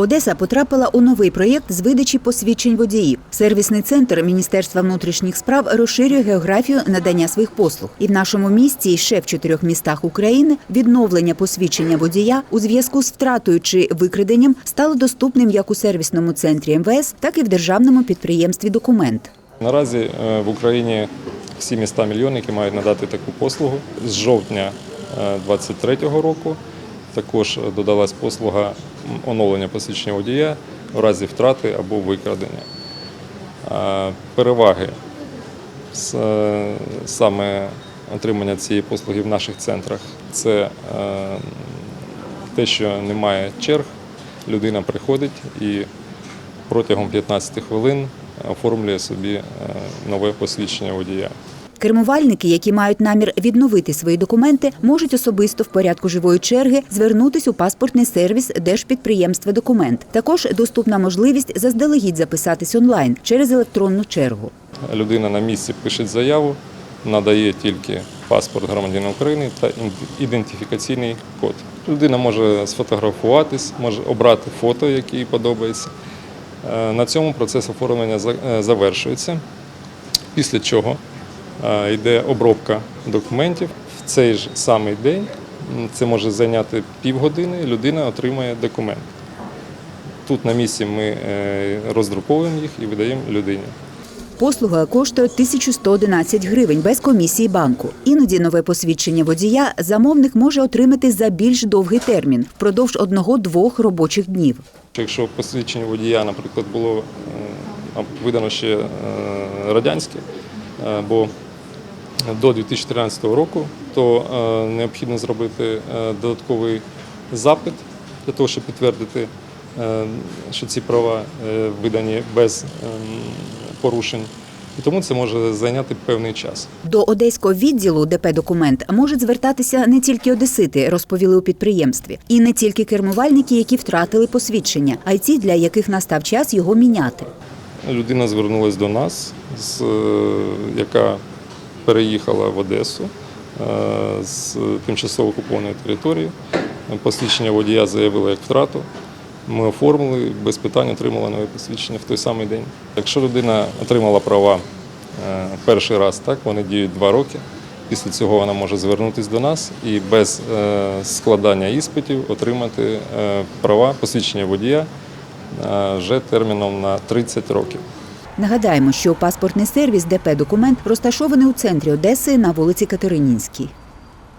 Одеса потрапила у новий проєкт з видачі посвідчень водіїв. Сервісний центр Міністерства внутрішніх справ розширює географію надання своїх послуг. І в нашому місті, і ще в чотирьох містах України, відновлення посвідчення водія у зв'язку з втратою чи викраденням стало доступним як у сервісному центрі МВС, так і в державному підприємстві Документ. Наразі е, в Україні всі міста мільйонники мають надати таку послугу. З жовтня 2023 року також додалась послуга оновлення посвідчення водія в разі втрати або викрадення. Е, Переваги е, саме отримання цієї послуги в наших центрах це е, те, що немає черг, людина приходить і протягом 15 хвилин оформлює собі е, нове посвідчення водія. Кермувальники, які мають намір відновити свої документи, можуть особисто в порядку живої черги звернутись у паспортний сервіс Держпідприємства Документ. Також доступна можливість заздалегідь записатись онлайн через електронну чергу. Людина на місці пише заяву, надає тільки паспорт громадянина України та ідентифікаційний код. Людина може сфотографуватись, може обрати фото, яке їй подобається. Е, На цьому процес оформлення е, завершується, після чого йде обробка документів. В цей ж самий день, це може зайняти півгодини, людина отримує документ. Тут на місці ми е, роздруковуємо їх і видаємо людині. Послуга коштує 1111 гривень без комісії банку. Іноді нове посвідчення водія замовник може отримати за більш довгий термін впродовж одного-двох робочих днів. Якщо посвідчення водія, наприклад, було видано ще е, радянське, е, бо до 2013 року, то е, необхідно зробити е, додатковий запит для того, щоб підтвердити, е, що ці права видані без ем, порушень. І тому це може зайняти певний час. До одеського відділу ДП «Документ» можуть звертатися не тільки одесити, розповіли у підприємстві, і не тільки кермувальники, які втратили посвідчення, а й ті, для яких настав час його міняти. Людина звернулася до нас, яка переїхала в Одесу е, з тимчасово окупованої території. Посвідчення водія заявила як втрату. Ми оформили, без питань отримала нове посвідчення в той самий день. Якщо людина отримала права е, перший раз, так, вони діють два роки. Після цього вона може звернутися до нас і без е, складання іспитів отримати права посвідчення водія вже терміном на 30 років. Нагадаємо, що паспортний сервіс ДП «Документ» розташований у центрі Одеси на вулиці Катеринінській.